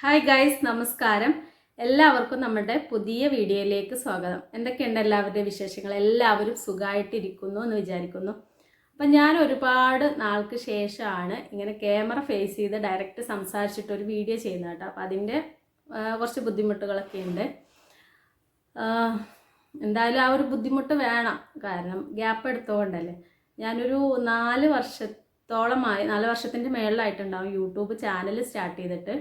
Hi guys നമസ്കാരം. എല്ലാവർക്കും നമ്മുടെ പുതിയ വീഡിയോയിലേക്ക് സ്വാഗതം. എന്തൊക്കെയുണ്ട് എല്ലാവരുടെ വിശേഷങ്ങൾ? എല്ലാവരും സുഖമായിട്ടിരിക്കുന്നു എന്ന് വിചാരിക്കുന്നു. അപ്പം ഞാൻ ഒരുപാട് നാൾക്ക് ശേഷമാണ് ഇങ്ങനെ ക്യാമറ ഫേസ് ചെയ്ത് ഡയറക്റ്റ് സംസാരിച്ചിട്ട് ഒരു വീഡിയോ ചെയ്യുന്നത് കേട്ടോ. അപ്പം അതിന്റെ കുറച്ച് ബുദ്ധിമുട്ടുകളൊക്കെ ഉണ്ട്. എന്തായാലും ആ ഒരു ബുദ്ധിമുട്ട് വേണം. കാരണം ഗ്യാപ്പ് എടുത്തുകൊണ്ടല്ലേ ഞാനൊരു നാല് വർഷത്തോളമായി നാല് വർഷത്തിന്റെ മേളിലായിട്ടുണ്ടാവും യൂട്യൂബ് ചാനൽ സ്റ്റാർട്ട് ചെയ്തിട്ട്.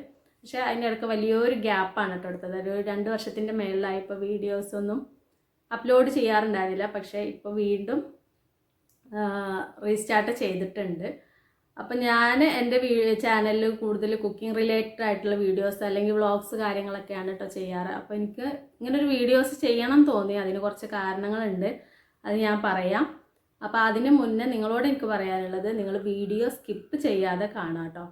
പക്ഷേ അതിന്റെ ഇടയ്ക്ക് വലിയൊരു ഗ്യാപ്പാണ് കേട്ടോ എടുത്തത്. ഒരു രണ്ട് വർഷത്തിന്റെ മേളിലായി ഇപ്പോൾ വീഡിയോസൊന്നും അപ്ലോഡ് ചെയ്യാറുണ്ടായിരുന്നില്ല. പക്ഷേ ഇപ്പോൾ വീണ്ടും റീസ്റ്റാർട്ട് ചെയ്തിട്ടുണ്ട്. അപ്പം ഞാൻ എന്റെ ചാനലിൽ കൂടുതൽ കുക്കിംഗ് റിലേറ്റഡ് ആയിട്ടുള്ള വീഡിയോസ് അല്ലെങ്കിൽ വ്ളോഗ്സ് കാര്യങ്ങളൊക്കെയാണ് കേട്ടോ ചെയ്യാറ്. അപ്പോൾ എനിക്ക് ഇങ്ങനെ ഒരു വീഡിയോസ് ചെയ്യണം തോന്നി. അതിന് കുറച്ച് കാരണങ്ങളുണ്ട്. അത് ഞാൻ പറയാം. അപ്പോൾ അതിന് മുന്നേ നിങ്ങളോട് എനിക്ക് പറയാനുള്ളത് നിങ്ങൾ വീഡിയോ സ്കിപ്പ് ചെയ്യാതെ കാണാം കേട്ടോ.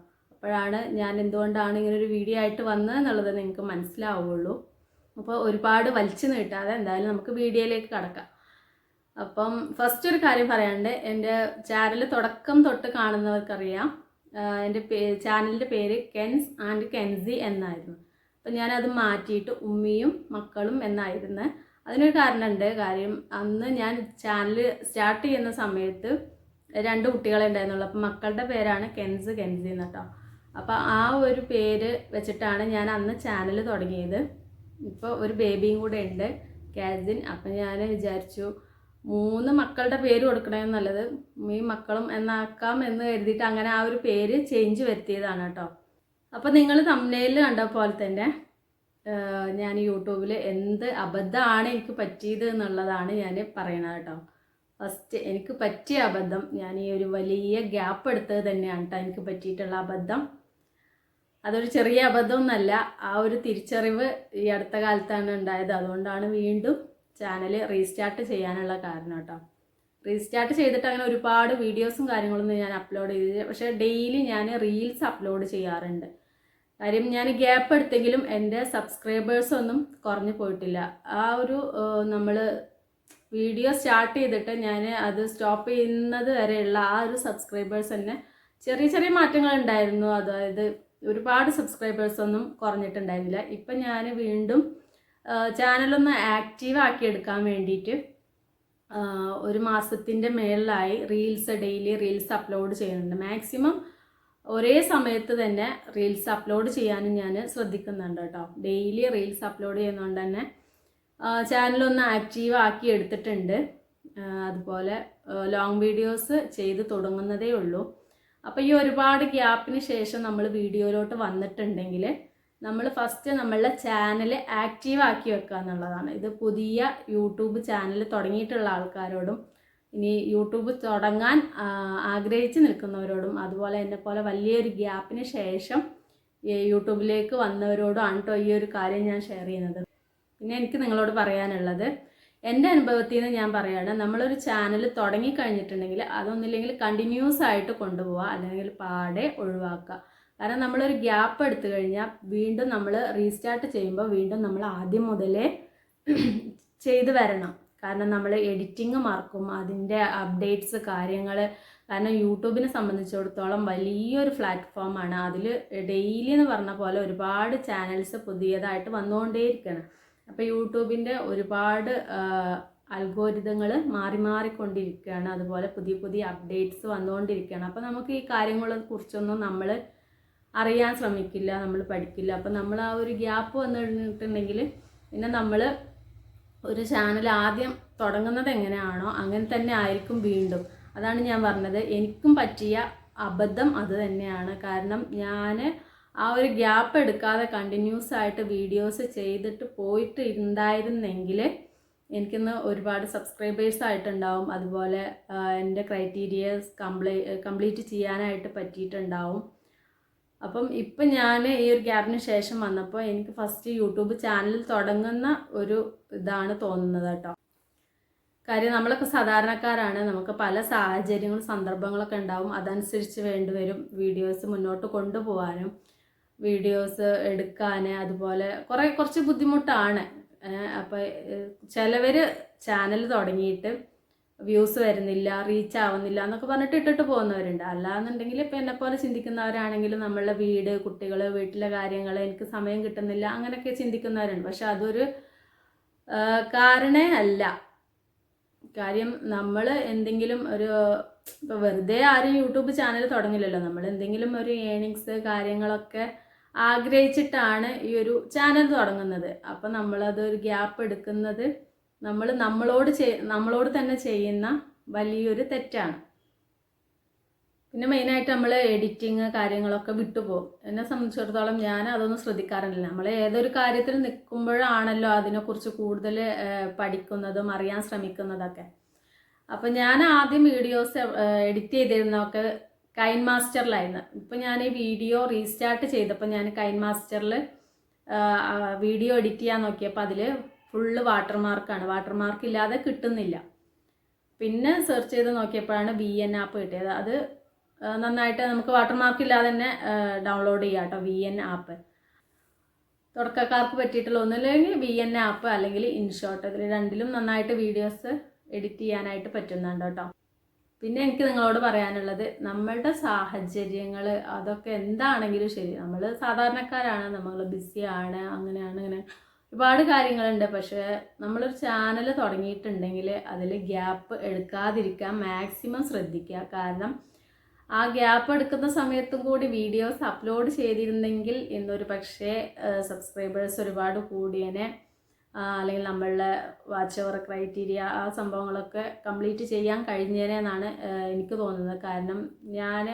അപ്പോഴാണ് ഞാൻ എന്തുകൊണ്ടാണ് ഇങ്ങനെ ഒരു വീഡിയോ ആയിട്ട് വന്നത് എന്നുള്ളത് നിങ്ങൾക്ക് മനസ്സിലാവുള്ളൂ. അപ്പോൾ ഒരുപാട് വലിച്ചു നീട്ടാതെ എന്തായാലും നമുക്ക് വീഡിയോയിലേക്ക് കടക്കാം. അപ്പം ഫസ്റ്റ് ഒരു കാര്യം പറയാണ്ട് എന്റെ ചാനൽ തുടക്കം തൊട്ട് കാണുന്നവർക്കറിയാം. എന്റെ പേ ചാനലിന്റെ പേര് കെൻസ് ആൻഡ് കെൻസി എന്നായിരുന്നു. അപ്പം ഞാനത് മാറ്റിയിട്ട് ഉമ്മിയും മക്കളും എന്നായിരുന്നു. അതിനൊരു കാരണമുണ്ട്. കാര്യം അന്ന് ഞാൻ ചാനൽ സ്റ്റാർട്ട് ചെയ്യുന്ന സമയത്ത് രണ്ട് കുട്ടികളെ ഉണ്ടായിരുന്നുള്ളൂ. അപ്പം മക്കളുടെ പേരാണ് കെൻസ് കെൻസി എന്ന് കേട്ടോ. അപ്പോൾ ആ ഒരു പേര് വെച്ചിട്ടാണ് ഞാൻ അന്ന് ചാനൽ തുടങ്ങിയത്. ഇപ്പോൾ ഒരു ബേബിയും കൂടെ ഉണ്ട് കാസിൻ അപ്പം ഞാൻ വിചാരിച്ചു മൂന്ന് മക്കളുടെ പേര് കൊടുക്കണമെന്ന് നല്ലത് ഈ മക്കളും എന്നാക്കാം എന്ന് കരുതിയിട്ട് അങ്ങനെ ആ ഒരു പേര് ചേഞ്ച് വരുത്തിയതാണ് കേട്ടോ. അപ്പോൾ നിങ്ങൾ തമ്മിലേൽ കണ്ട പോലെ തന്നെ ഞാൻ യൂട്യൂബിൽ എന്ത് അബദ്ധമാണ് എനിക്ക് പറ്റിയത് എന്നുള്ളതാണ് ഞാൻ പറയണത് കേട്ടോ. ഫസ്റ്റ് എനിക്ക് പറ്റിയ അബദ്ധം ഞാൻ ഈ ഒരു വലിയ ഗ്യാപ്പ് എടുത്തത് തന്നെയാണ് കേട്ടോ. എനിക്ക് പറ്റിയിട്ടുള്ള അബദ്ധം. അതൊരു ചെറിയ അബദ്ധമൊന്നല്ല. ആ ഒരു തിരിച്ചറിവ് ഈ അടുത്ത കാലത്താണ് ഉണ്ടായത്. അതുകൊണ്ടാണ് വീണ്ടും ചാനൽ റീസ്റ്റാർട്ട് ചെയ്യാനുള്ള കാരണം കേട്ടോ. റീസ്റ്റാർട്ട് ചെയ്തിട്ട് അങ്ങനെ ഒരുപാട് വീഡിയോസും കാര്യങ്ങളൊന്നും ഞാൻ അപ്ലോഡ് ചെയ്തില്ല. പക്ഷേ ഡെയിലി ഞാൻ റീൽസ് അപ്ലോഡ് ചെയ്യാറുണ്ട്. കാര്യം ഞാൻ ഗ്യാപ്പ് എടുത്തെങ്കിലും എന്റെ സബ്സ്ക്രൈബേഴ്സൊന്നും കുറഞ്ഞു പോയിട്ടില്ല. ആ ഒരു നമ്മൾ വീഡിയോ സ്റ്റാർട്ട് ചെയ്തിട്ട് ഞാൻ അത് സ്റ്റോപ്പ് ചെയ്യുന്നത് വരെയുള്ള ആ ഒരു സബ്സ്ക്രൈബേഴ്സ് തന്നെ ചെറിയ ചെറിയ മാറ്റങ്ങൾ ഉണ്ടായിരുന്നു. അതായത് ഒരുപാട് സബ്സ്ക്രൈബേഴ്സൊന്നും കുറഞ്ഞിട്ടുണ്ടായിരുന്നില്ല. ഇപ്പം ഞാൻ വീണ്ടും ചാനലൊന്ന് ആക്റ്റീവ് ആക്കി എടുക്കാൻ വേണ്ടിയിട്ട് ഒരു മാസത്തിന്റെ മേളിലായി റീൽസ് ഡെയിലി റീൽസ് അപ്ലോഡ് ചെയ്യുന്നുണ്ട്. മാക്സിമം ഒരേ സമയത്ത് തന്നെ റീൽസ് അപ്ലോഡ് ചെയ്യാനും ഞാൻ ശ്രദ്ധിക്കുന്നുണ്ട് കേട്ടോ. ഡെയിലി റീൽസ് അപ്ലോഡ് ചെയ്യുന്നതുകൊണ്ട് തന്നെ ചാനലൊന്ന് ആക്റ്റീവ് ആക്കി എടുത്തിട്ടുണ്ട്. അതുപോലെ ലോങ് വീഡിയോസ് ചെയ്ത് തുടങ്ങുന്നതേ ഉള്ളൂ. അപ്പോൾ ഈ ഒരുപാട് ഗ്യാപ്പിന് ശേഷം നമ്മൾ വീഡിയോയിലോട്ട് വന്നിട്ടുണ്ടെങ്കിൽ നമ്മൾ ഫസ്റ്റ് നമ്മളുടെ ചാനൽ ആക്റ്റീവ് ആക്കി വെക്കുക എന്നുള്ളതാണ്. ഇത് പുതിയ യൂട്യൂബ് ചാനൽ തുടങ്ങിയിട്ടുള്ള ആൾക്കാരോടും ഇനി യൂട്യൂബ് തുടങ്ങാൻ ആഗ്രഹിച്ച് നിൽക്കുന്നവരോടും അതുപോലെ എന്നെ പോലെ വലിയൊരു ഗ്യാപ്പിന് ശേഷം യൂട്യൂബിലേക്ക് വന്നവരോടും ആണ് കേട്ടോ ഈ ഒരു കാര്യം ഞാൻ ഷെയർ ചെയ്യുന്നത്. പിന്നെ എനിക്ക് നിങ്ങളോട് പറയാനുള്ളത് എന്റെ അനുഭവത്തിൽ നിന്ന് ഞാൻ പറയുകയാണ് നമ്മളൊരു ചാനൽ തുടങ്ങിക്കഴിഞ്ഞിട്ടുണ്ടെങ്കിൽ അതൊന്നില്ലെങ്കിൽ കണ്ടിന്യൂസ് ആയിട്ട് കൊണ്ടുപോവുക അല്ലെങ്കിൽ പാടെ ഒഴിവാക്കുക. കാരണം നമ്മളൊരു ഗ്യാപ്പ് എടുത്തു കഴിഞ്ഞാൽ വീണ്ടും നമ്മൾ റീസ്റ്റാർട്ട് ചെയ്യുമ്പോൾ വീണ്ടും നമ്മൾ ആദ്യം മുതലേ ചെയ്തു വരണം. കാരണം നമ്മൾ എഡിറ്റിംഗ് മറക്കും അതിന്റെ അപ്ഡേറ്റ്സ് കാര്യങ്ങൾ കാരണം യൂട്യൂബിനെ സംബന്ധിച്ചിടത്തോളം വലിയൊരു പ്ലാറ്റ്ഫോമാണ് അതിൽ ഡെയിലി എന്ന് പറഞ്ഞ പോലെ ഒരുപാട് ചാനൽസ് പുതിയതായിട്ട് വന്നുകൊണ്ടേയിരിക്കണം അപ്പോൾ യൂട്യൂബിന്റെ ഒരുപാട് അൽഗോരിതങ്ങൾ മാറി മാറിക്കൊണ്ടിരിക്കുകയാണ്. അതുപോലെ പുതിയ പുതിയ അപ്ഡേറ്റ്സ് വന്നുകൊണ്ടിരിക്കുകയാണ്. അപ്പോൾ നമുക്ക് ഈ കാര്യങ്ങളെ കുറിച്ചൊന്നും നമ്മൾ അറിയാൻ ശ്രമിക്കില്ല നമ്മൾ പഠിക്കില്ല. അപ്പോൾ നമ്മൾ ആ ഒരു ഗ്യാപ്പ് വന്നിട്ടുണ്ടെങ്കിൽ പിന്നെ നമ്മൾ ഒരു ചാനൽ ആദ്യം തുടങ്ങുന്നത് എങ്ങനെയാണോ അങ്ങനെ തന്നെ ആയിരിക്കും വീണ്ടും. അതാണ് ഞാൻ പറഞ്ഞത്. എനിക്കും പറ്റിയ അബദ്ധം അത് തന്നെയാണ്. കാരണം ഞാൻ ആ ഒരു ഗ്യാപ്പ് എടുക്കാതെ കണ്ടിന്യൂസ് ആയിട്ട് വീഡിയോസ് ചെയ്തിട്ട് പോയിട്ട് ഉണ്ടായിരുന്നെങ്കിൽ എനിക്കിന്ന് ഒരുപാട് സബ്സ്ക്രൈബേഴ്സ് ആയിട്ടുണ്ടാവും. അതുപോലെ എന്റെ ക്രൈറ്റീരിയസ് കംപ്ലീ കംപ്ലീറ്റ് ചെയ്യാനായിട്ട് പറ്റിയിട്ടുണ്ടാവും. അപ്പം ഇപ്പം ഞാൻ ഈ ഒരു ഗ്യാപ്പിന് ശേഷം വന്നപ്പോൾ എനിക്ക് ഫസ്റ്റ് യൂട്യൂബ് ചാനൽ തുടങ്ങുന്ന ഒരു ഇതാണ് തോന്നുന്നത് കേട്ടോ. കാര്യം നമ്മളൊക്കെ സാധാരണക്കാരാണ്. നമുക്ക് പല സാഹചര്യങ്ങളും സന്ദർഭങ്ങളൊക്കെ ഉണ്ടാവും. അതനുസരിച്ച് വേണ്ടിവരും വീഡിയോസ് മുന്നോട്ട് കൊണ്ടുപോകാനും വീഡിയോസ് എടുക്കാൻ അതുപോലെ കുറേ കുറച്ച് ബുദ്ധിമുട്ടാണ്. അപ്പോൾ ചിലവർ ചാനൽ തുടങ്ങിയിട്ട് വ്യൂസ് വരുന്നില്ല റീച്ച് ആവുന്നില്ല എന്നൊക്കെ പറഞ്ഞിട്ട് ഇട്ടിട്ട് പോകുന്നവരുണ്ട്. അല്ലാന്നുണ്ടെങ്കിൽ ഇപ്പം എന്നെ പോലെ ചിന്തിക്കുന്നവരാണെങ്കിലും നമ്മളുടെ വീട് കുട്ടികൾ വീട്ടിലെ കാര്യങ്ങൾ എനിക്ക് സമയം കിട്ടുന്നില്ല അങ്ങനെയൊക്കെ ചിന്തിക്കുന്നവരുണ്ട്. പക്ഷെ അതൊരു കാരണേ അല്ല. കാര്യം നമ്മൾ എന്തെങ്കിലും ഒരു ഇപ്പോൾ വെറുതെ ആരും യൂട്യൂബ് ചാനൽ തുടങ്ങില്ലല്ലോ. നമ്മൾ എന്തെങ്കിലും ഒരു ഏണിങ്സ് കാര്യങ്ങളൊക്കെ ആഗ്രഹിച്ചിട്ടാണ് ഈ ഒരു ചാനൽ തുടങ്ങുന്നത്. അപ്പം നമ്മളത് ഒരു ഗ്യാപ്പ് എടുക്കുന്നത് നമ്മൾ നമ്മളോട് നമ്മളോട് തന്നെ ചെയ്യുന്ന വലിയൊരു തെറ്റാണ്. പിന്നെ മെയിനായിട്ട് നമ്മൾ എഡിറ്റിങ് കാര്യങ്ങളൊക്കെ വിട്ടുപോകും. എന്നെ സംബന്ധിച്ചിടത്തോളം ഞാൻ അതൊന്നും ശ്രദ്ധിക്കാറില്ല നമ്മൾ ഏതൊരു കാര്യത്തിൽ നിൽക്കുമ്പോഴാണല്ലോ അതിനെക്കുറിച്ച് കൂടുതൽ പഠിക്കുന്നതും അറിയാൻ ശ്രമിക്കുന്നതൊക്കെ. അപ്പം ഞാൻ ആദ്യം വീഡിയോസ് എഡിറ്റ് ചെയ്തിരുന്നതൊക്കെ കൈൻ മാസ്റ്ററിലായിരുന്നു. ഇപ്പം ഞാൻ ഈ വീഡിയോ റീസ്റ്റാർട്ട് ചെയ്തപ്പോൾ ഞാൻ കൈൻ മാസ്റ്ററിൽ വീഡിയോ എഡിറ്റ് ചെയ്യാൻ നോക്കിയപ്പോൾ അതിൽ ഫുള്ള് വാട്ടർ മാർക്കാണ് വാട്ടർ മാർക്ക് ഇല്ലാതെ കിട്ടുന്നില്ല. പിന്നെ സെർച്ച് ചെയ്ത് നോക്കിയപ്പോഴാണ് വി എൻ ആപ്പ് കിട്ടിയത്. അത് നന്നായിട്ട് നമുക്ക് വാട്ടർ മാർക്ക് ഇല്ലാതെ തന്നെ ഡൗൺലോഡ് ചെയ്യാം കേട്ടോ വി എൻ ആപ്പ് തുടക്കക്കാർക്ക് പറ്റിയിട്ടുള്ള ഒന്നുമില്ലെങ്കിൽ വി എൻ ആപ്പ് അല്ലെങ്കിൽ ഇൻഷോട്ട് ഇതിൽ രണ്ടിലും നന്നായിട്ട് വീഡിയോസ് എഡിറ്റ് ചെയ്യാനായിട്ട് പറ്റുന്നുണ്ട് കേട്ടോ. പിന്നെ എനിക്ക് നിങ്ങളോട് പറയാനുള്ളത് നമ്മളുടെ സാഹചര്യങ്ങൾ അതൊക്കെ എന്താണെങ്കിലും ശരി. നമ്മൾ സാധാരണക്കാരാണ് നമ്മൾ ബിസിയാണ് അങ്ങനെയാണ് അങ്ങനെ ഒരുപാട് കാര്യങ്ങളുണ്ട്. പക്ഷേ നമ്മളൊരു ചാനൽ തുടങ്ങിയിട്ടുണ്ടെങ്കിൽ അതിൽ ഗ്യാപ്പ് എടുക്കാതിരിക്കാൻ മാക്സിമം ശ്രദ്ധിക്കുക. കാരണം ആ ഗ്യാപ്പ് എടുക്കുന്ന സമയത്തും കൂടി വീഡിയോസ് അപ്ലോഡ് ചെയ്തിരുന്നെങ്കിൽ ഇന്നൊരു പക്ഷേ സബ്സ്ക്രൈബേഴ്സ് ഒരുപാട് കൂടിയനെ അല്ലെങ്കിൽ നമ്മളുടെ വാച്ച് ഓവർ ക്രൈറ്റീരിയ ആ സംഭവങ്ങളൊക്കെ കംപ്ലീറ്റ് ചെയ്യാൻ കഴിഞ്ഞേനെന്നാണ് എനിക്ക് തോന്നുന്നത്. കാരണം ഞാൻ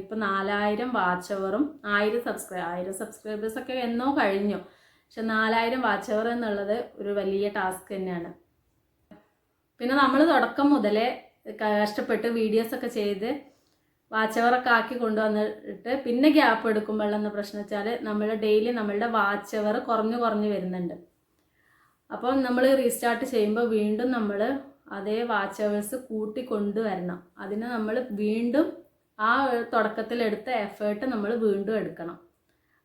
ഇപ്പം നാലായിരം വാച്ച് ഓവറും ആയിരം സബ്സ്ക്രൈബ് ആയിരം സബ്സ്ക്രൈബേഴ്സൊക്കെ എന്നോ കഴിഞ്ഞു. പക്ഷെ നാലായിരം വാച്ച് അവർ എന്നുള്ളത് ഒരു വലിയ ടാസ്ക് തന്നെയാണ്. പിന്നെ നമ്മൾ തുടക്കം മുതലേ കഷ്ടപ്പെട്ട് വീഡിയോസൊക്കെ ചെയ്ത് വാച്ച് ഓവറൊക്കെ ആക്കി കൊണ്ടുവന്നിട്ട് പിന്നെ ഗ്യാപ്പ് എടുക്കുമ്പോഴെന്ന പ്രശ്നം വെച്ചാൽ നമ്മൾ ഡെയിലി നമ്മളുടെ വാച്ച് ഓവർ കുറഞ്ഞു കുറഞ്ഞു വരുന്നുണ്ട്. അപ്പോൾ നമ്മൾ റീസ്റ്റാർട്ട് ചെയ്യുമ്പോൾ വീണ്ടും നമ്മൾ അതേ വാച്ച് അവേഴ്സ് കൂട്ടി കൊണ്ടുവരണം. അതിന് നമ്മൾ വീണ്ടും ആ തുടക്കത്തിലെടുത്ത എഫേർട്ട് നമ്മൾ വീണ്ടും എടുക്കണം.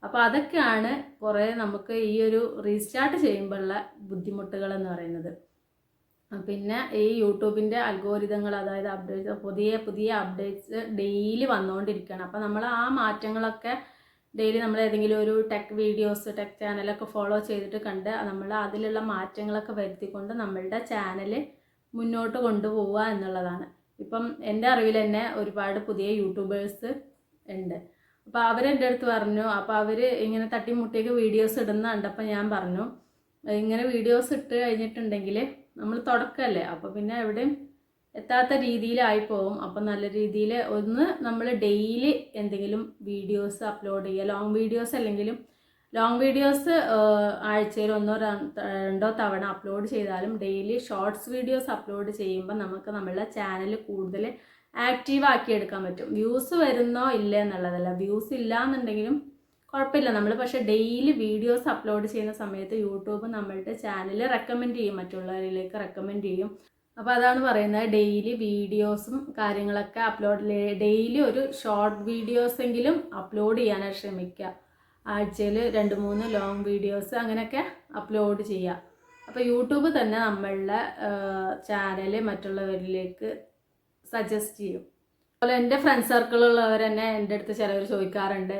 അപ്പോൾ അതൊക്കെയാണ് കുറേ നമുക്ക് ഈ ഒരു റീസ്റ്റാർട്ട് ചെയ്യുമ്പോഴുള്ള ബുദ്ധിമുട്ടുകൾ എന്ന് പറയുന്നത്. പിന്നെ ഈ യൂട്യൂബിന്റെ അൽഗോരിതങ്ങൾ അതായത് അപ്ഡേറ്റ് പുതിയ പുതിയ അപ്ഡേറ്റ്സ് ഡെയിലി വന്നുകൊണ്ടിരിക്കുകയാണ് അപ്പോൾ നമ്മൾ ആ മാറ്റങ്ങളൊക്കെ ഡെയിലി നമ്മൾ ഏതെങ്കിലും ഒരു ടെക് വീഡിയോസ് ടെക് ചാനലൊക്കെ ഫോളോ ചെയ്തിട്ട് കണ്ട് നമ്മൾ അതിലുള്ള മാറ്റങ്ങളൊക്കെ വരുത്തിക്കൊണ്ട് നമ്മളുടെ ചാനൽ മുന്നോട്ട് കൊണ്ടുപോവുക എന്നുള്ളതാണ്. ഇപ്പം എന്റെ അറിവിൽ തന്നെ ഒരുപാട് പുതിയ യൂട്യൂബേഴ്സ് ഉണ്ട്. അപ്പോൾ അവരെന്റെ അടുത്ത് പറഞ്ഞു അപ്പോൾ അവർ ഇങ്ങനെ തട്ടിമുട്ടിയൊക്കെ വീഡിയോസ് ഇടുന്ന കണ്ടപ്പോൾ ഞാൻ പറഞ്ഞു ഇങ്ങനെ വീഡിയോസ് ഇട്ട് കഴിഞ്ഞിട്ടുണ്ടെങ്കിൽ നമ്മൾ തുടക്കമല്ലേ? അപ്പോൾ പിന്നെ എവിടെയും എത്താത്ത രീതിയിലായി പോകും അപ്പം നല്ല രീതിയിൽ ഒന്ന് നമ്മൾ ഡെയിലി എന്തെങ്കിലും വീഡിയോസ് അപ്ലോഡ് ചെയ്യുക. ലോങ് വീഡിയോസ് അല്ലെങ്കിലും ലോങ് വീഡിയോസ് ആഴ്ചയിൽ ഒന്നോ രണ്ടോ തവണ അപ്ലോഡ് ചെയ്താലും ഡെയിലി ഷോർട്സ് വീഡിയോസ് അപ്ലോഡ് ചെയ്യുമ്പോൾ നമുക്ക് നമ്മളുടെ ചാനൽ കൂടുതൽ ആക്റ്റീവ് ആക്കി എടുക്കാൻ പറ്റും. വ്യൂസ് വരുന്നോ ഇല്ല എന്നുള്ളതല്ല. വ്യൂസ് ഇല്ല എന്നുണ്ടെങ്കിലും കുഴപ്പമില്ല. നമ്മൾ പക്ഷേ ഡെയിലി വീഡിയോസ് അപ്ലോഡ് ചെയ്യുന്ന സമയത്ത് യൂട്യൂബ് നമ്മളുടെ ചാനൽ റെക്കമെൻഡ് ചെയ്യും. മറ്റുള്ളവരിലേക്ക് റെക്കമെൻഡ് ചെയ്യും. അപ്പോൾ അതാണ് പറയുന്നത് ഡെയിലി വീഡിയോസും കാര്യങ്ങളൊക്കെ അപ്ലോഡ് ഡെയിലി ഒരു ഷോർട്ട് വീഡിയോസ് എങ്കിലും അപ്ലോഡ് ചെയ്യാനാണ് ശ്രമിക്കുക. ആഴ്ചയിൽ രണ്ട് മൂന്ന് ലോങ് വീഡിയോസ് അങ്ങനെയൊക്കെ അപ്ലോഡ് ചെയ്യുക. അപ്പോൾ യൂട്യൂബ് തന്നെ നമ്മളുടെ ചാനൽ മറ്റുള്ളവരിലേക്ക് സജസ്റ്റ് ചെയ്യും. അതുപോലെ എന്റെ ഫ്രണ്ട് സർക്കിളുള്ളവർ തന്നെ എന്റെ അടുത്ത് ചിലവർ ചോദിക്കാറുണ്ട്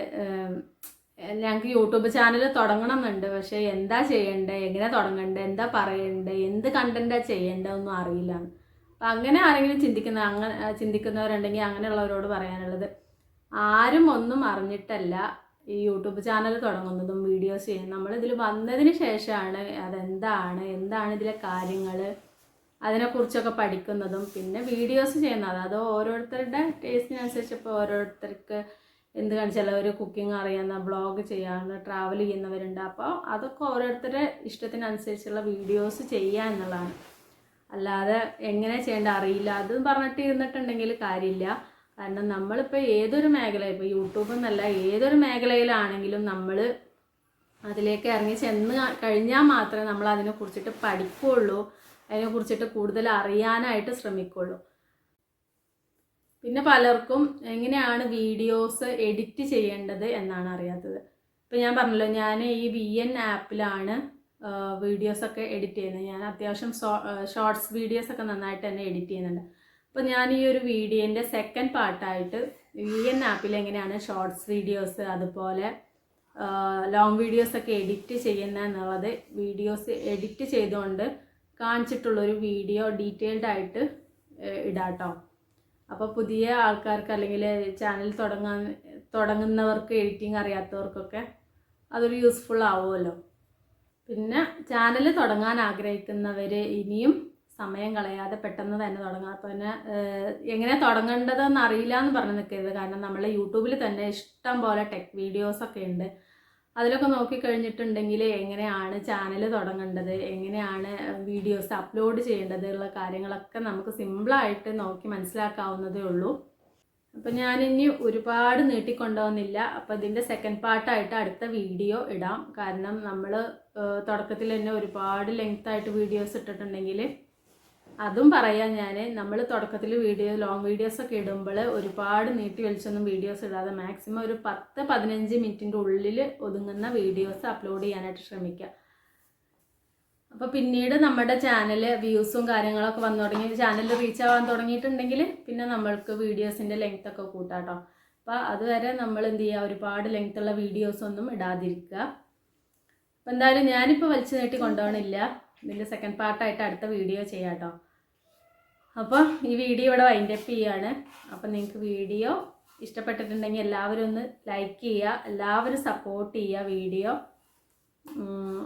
ഞങ്ങൾക്ക് യൂട്യൂബ് ചാനൽ തുടങ്ങണം എന്നുണ്ട് പക്ഷേ എന്താ ചെയ്യണ്ടേ? എങ്ങനെ തുടങ്ങണ്ടേ? എന്താ പറയണ്ടേ? എന്ത് കണ്ടന്റാ ചെയ്യേണ്ടതൊന്നും അറിയില്ല. അപ്പം അങ്ങനെ ആരെങ്കിലും ചിന്തിക്കുന്ന അങ്ങനെ ചിന്തിക്കുന്നവരുണ്ടെങ്കിൽ അങ്ങനെയുള്ളവരോട് പറയാനുള്ളത്. ആരും ഒന്നും അറിഞ്ഞിട്ടല്ല ഈ യൂട്യൂബ് ചാനൽ തുടങ്ങുന്നതും വീഡിയോസ് ചെയ്യുന്നതും. നമ്മളിതിൽ വന്നതിന് ശേഷമാണ് അതെന്താണ് എന്താണ് ഇതിലെ കാര്യങ്ങൾ അതിനെക്കുറിച്ചൊക്കെ പഠിക്കുന്നതും. പിന്നെ വീഡിയോസ് ചെയ്യുന്നത്. അത് ഓരോരുത്തരുടെ ടേസ്റ്റിനനുസരിച്ച് ഇപ്പോൾ ഓരോരുത്തർക്ക് എന്ത് കാണിച്ചാലും ചിലവർ കുക്കിംഗ് അറിയാവുന്ന ബ്ലോഗ് ചെയ്യാവുന്ന ട്രാവൽ ചെയ്യുന്നവരുണ്ട്. അപ്പോൾ അതൊക്കെ ഓരോരുത്തരുടെ ഇഷ്ടത്തിനനുസരിച്ചുള്ള വീഡിയോസ് ചെയ്യുക എന്നുള്ളതാണ്. അല്ലാതെ എങ്ങനെ ചെയ്യേണ്ട അറിയില്ല. അത് പറഞ്ഞിട്ട് ഇരുന്നിട്ടുണ്ടെങ്കിൽ കാര്യമില്ല. കാരണം നമ്മളിപ്പോൾ ഏതൊരു മേഖല ഇപ്പോൾ യൂട്യൂബ് എന്നല്ല ഏതൊരു മേഖലയിലാണെങ്കിലും നമ്മൾ അതിലേക്ക് ഇറങ്ങി ചെന്ന് കഴിഞ്ഞാൽ മാത്രമേ നമ്മൾ അതിനെ കുറിച്ചിട്ട് പഠിക്കുകയുള്ളൂ. അതിനെക്കുറിച്ചിട്ട് കൂടുതൽ അറിയാനായിട്ട് ശ്രമിക്കുള്ളൂ പിന്നെ പലർക്കും എങ്ങനെയാണ് വീഡിയോസ് എഡിറ്റ് ചെയ്യേണ്ടത് എന്നാണ് അറിയാത്തത്. ഇപ്പം ഞാൻ പറഞ്ഞല്ലോ ഞാൻ ഈ വി എൻ ആപ്പിലാണ് വീഡിയോസൊക്കെ എഡിറ്റ് ചെയ്യുന്നത്. ഞാൻ അത്യാവശ്യം ഷോർട്സ് വീഡിയോസൊക്കെ നന്നായിട്ട് തന്നെ എഡിറ്റ് ചെയ്യുന്നുണ്ട്. അപ്പോൾ ഞാൻ ഈ ഒരു വീഡിയോന്റെ സെക്കൻഡ് പാർട്ടായിട്ട് വി എൻ ആപ്പിൽ എങ്ങനെയാണ് ഷോർട്സ് വീഡിയോസ് അതുപോലെ ലോങ് വീഡിയോസൊക്കെ എഡിറ്റ് ചെയ്യുന്ന എന്നുള്ളത് വീഡിയോസ് എഡിറ്റ് ചെയ്തുകൊണ്ട് കാണിച്ചിട്ടുള്ളൊരു വീഡിയോ ഡീറ്റെയിൽഡ് ആയിട്ട് ഏഹ് ഇടാട്ടോ. അപ്പോൾ പുതിയ ആൾക്കാർക്ക് അല്ലെങ്കിൽ ചാനൽ തുടങ്ങാൻ തുടങ്ങുന്നവർക്ക് എഡിറ്റിംഗ് അറിയാത്തവർക്കൊക്കെ അതൊരു യൂസ്ഫുൾ ആവുമല്ലോ. പിന്നെ ചാനൽ തുടങ്ങാൻ ആഗ്രഹിക്കുന്നവർ ഇനിയും സമയം കളയാതെ പെട്ടെന്ന് തന്നെ തുടങ്ങാം. അപ്പോൾ തന്നെ എങ്ങനെ തുടങ്ങേണ്ടതെന്ന് അറിയില്ല എന്ന് പറഞ്ഞ് നിൽക്കരുത് കാരണം നമ്മൾ യൂട്യൂബിൽ തന്നെ ഇഷ്ടം പോലെ ടെക് വീഡിയോസൊക്കെ ഉണ്ട്. അതിലൊക്കെ നോക്കിക്കഴിഞ്ഞിട്ടുണ്ടെങ്കിൽ എങ്ങനെയാണ് ചാനൽ തുടങ്ങേണ്ടത് എങ്ങനെയാണ് വീഡിയോസ് അപ്ലോഡ് ചെയ്യേണ്ടത് ഉള്ള കാര്യങ്ങളൊക്കെ നമുക്ക് സിമ്പിളായിട്ട് നോക്കി മനസ്സിലാക്കാവുന്നതേ ഉള്ളൂ. അപ്പം ഞാനിനി ഒരുപാട് നീട്ടിക്കൊണ്ടുവന്നില്ല. അപ്പം ഇതിന്റെ സെക്കൻഡ് പാർട്ടായിട്ട് അടുത്ത വീഡിയോ ഇടാം. കാരണം നമ്മൾ തുടക്കത്തിൽ തന്നെ ഒരുപാട് ലെങ്ത്തായിട്ട് വീഡിയോസ് ഇട്ടിട്ടുണ്ടെങ്കിൽ അതും പറയാം ഞാൻ നമ്മൾ തുടക്കത്തിൽ വീഡിയോ ലോങ് വീഡിയോസ് ഒക്കെ ഇടുമ്പോൾ ഒരുപാട് നീട്ടി വലിച്ചൊന്നും വീഡിയോസ് ഇടാതെ മാക്സിമം ഒരു പത്ത് പതിനഞ്ച് മിനിറ്റിന്റെ ഉള്ളിൽ ഒതുങ്ങുന്ന വീഡിയോസ് അപ്ലോഡ് ചെയ്യാനായിട്ട് ശ്രമിക്കുക അപ്പോൾ പിന്നീട് നമ്മുടെ ചാനൽ വ്യൂസും കാര്യങ്ങളൊക്കെ വന്നു തുടങ്ങി. ചാനൽ റീച്ച് ആവാൻ തുടങ്ങിയിട്ടുണ്ടെങ്കിൽ പിന്നെ നമ്മൾക്ക് വീഡിയോസിന്റെ ലെങ്ത് ഒക്കെ കൂട്ടാട്ടോ അപ്പോൾ അതുവരെ നമ്മൾ എന്ത് ചെയ്യുക ഒരുപാട് ലെങ്ത് ഉള്ള വീഡിയോസ് ഒന്നും ഇടാതിരിക്കുക അപ്പോൾ എന്തായാലും ഞാനിപ്പോൾ വലിച്ചു നീട്ടി കൊണ്ടുപോകണില്ല. ഇതിന്റെ സെക്കൻഡ് പാർട്ടായിട്ട് അടുത്ത വീഡിയോ ചെയ്യാം കേട്ടോ അപ്പോൾ ഈ വീഡിയോ ഇവിടെ വൈൻഡപ്പ് ചെയ്യാണ്. അപ്പോൾ നിങ്ങൾക്ക് വീഡിയോ ഇഷ്ടപ്പെട്ടിട്ടുണ്ടെങ്കിൽ എല്ലാവരും ഒന്ന് ലൈക്ക് ചെയ്യുക എല്ലാവരും സപ്പോർട്ട് ചെയ്യുക വീഡിയോ.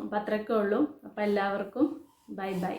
അപ്പം അത്രയൊക്കെ ഉള്ളൂ. അപ്പം എല്ലാവർക്കും ബൈ ബൈ